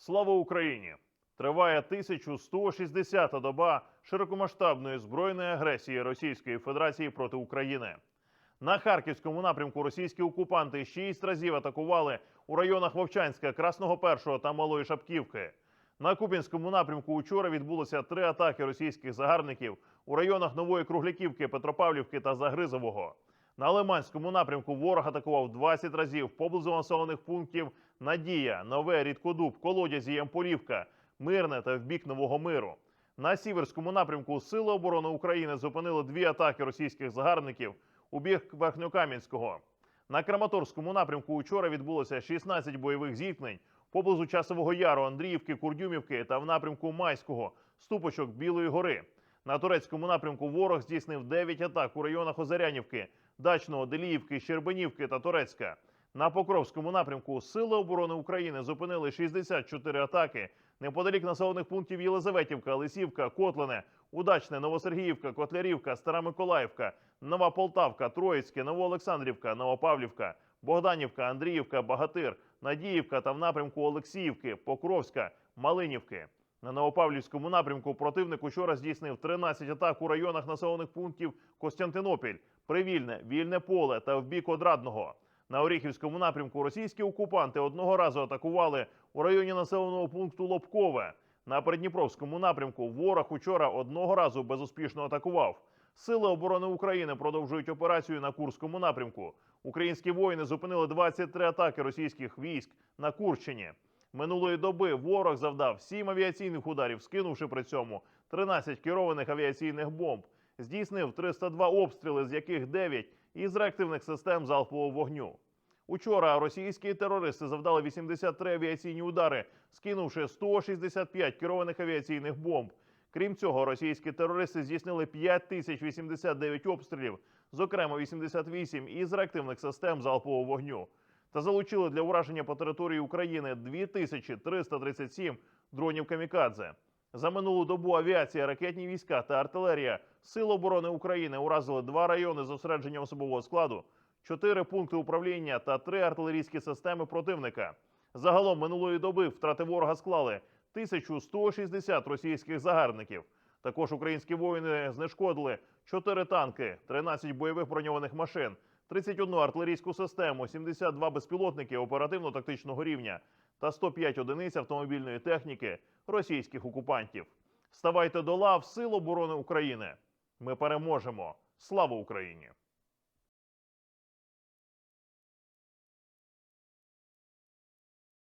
Слава Україні! Триває 1160-та доба широкомасштабної збройної агресії Російської Федерації проти України. На харківському напрямку російські окупанти шість разів атакували у районах Вовчанська, Красного Першого та Малої Шапківки. На Купінському напрямку учора відбулося три атаки російських загарбників у районах Нової Кругляківки, Петропавлівки та Загризового. На Лиманському напрямку ворог атакував 20 разів поблизу населених пунктів Надія, Нове, Рідкодуб, Колодязі, Ямполівка, Мирне та в бік Нового Миру. На сіверському напрямку Сили оборони України зупинили дві атаки російських загарбників у бік Верхньокам'янського. На Краматорському напрямку учора відбулося 16 бойових зіткнень поблизу Часового Яру, Андріївки, Курдюмівки та в напрямку Майського, Ступочок Білої гори. На турецькому напрямку ворог здійснив 9 атак у районах Озарянівки, Дачного, Деліївки, Щербанівки та Турецька. На Покровському напрямку Сили оборони України зупинили 64 атаки неподалік населених пунктів Єлизаветівка, Лисівка, Котлине, Удачне, Новосергіївка, Котлярівка, Стара Миколаївка, Нова Полтавка, Троїцьке, Новоолександрівка, Новопавлівка, Богданівка, Андріївка, Багатир, Надіївка та в напрямку Олексіївки, Покровська, Малинівки. На Новопавлівському напрямку противник учора здійснив 13 атак у районах населених пунктів Костянтинопіль, Привільне, Вільне Поле та в бік Одрадного. На Оріхівському напрямку російські окупанти одного разу атакували у районі населеного пункту Лобкове. На Придніпровському напрямку ворог учора одного разу безуспішно атакував. Сили оборони України продовжують операцію на Курському напрямку. Українські воїни зупинили 23 атаки російських військ на Курщині. Минулої доби ворог завдав 7 авіаційних ударів, скинувши при цьому 13 керованих авіаційних бомб. Здійснив 302 обстріли, з яких 9 із реактивних систем залпового вогню. Учора російські терористи завдали 83 авіаційні удари, скинувши 165 керованих авіаційних бомб. Крім цього, російські терористи здійснили 5089 обстрілів, зокрема 88 із реактивних систем залпового вогню, та залучили для ураження по території України 2337 дронів камікадзе. За минулу добу авіація, ракетні війська та артилерія Сил оборони України уразили два райони зосередження особового складу, чотири пункти управління та три артилерійські системи противника. Загалом минулої доби втрати ворога склали 1160 російських загарбників. Також українські воїни знешкодили 4 танки, 13 бойових броньованих машин, 31 артилерійську систему, 72 безпілотники оперативно-тактичного рівня та 105 одиниць автомобільної техніки російських окупантів. Ставайте до лав Сил оборони України. Ми переможемо. Слава Україні!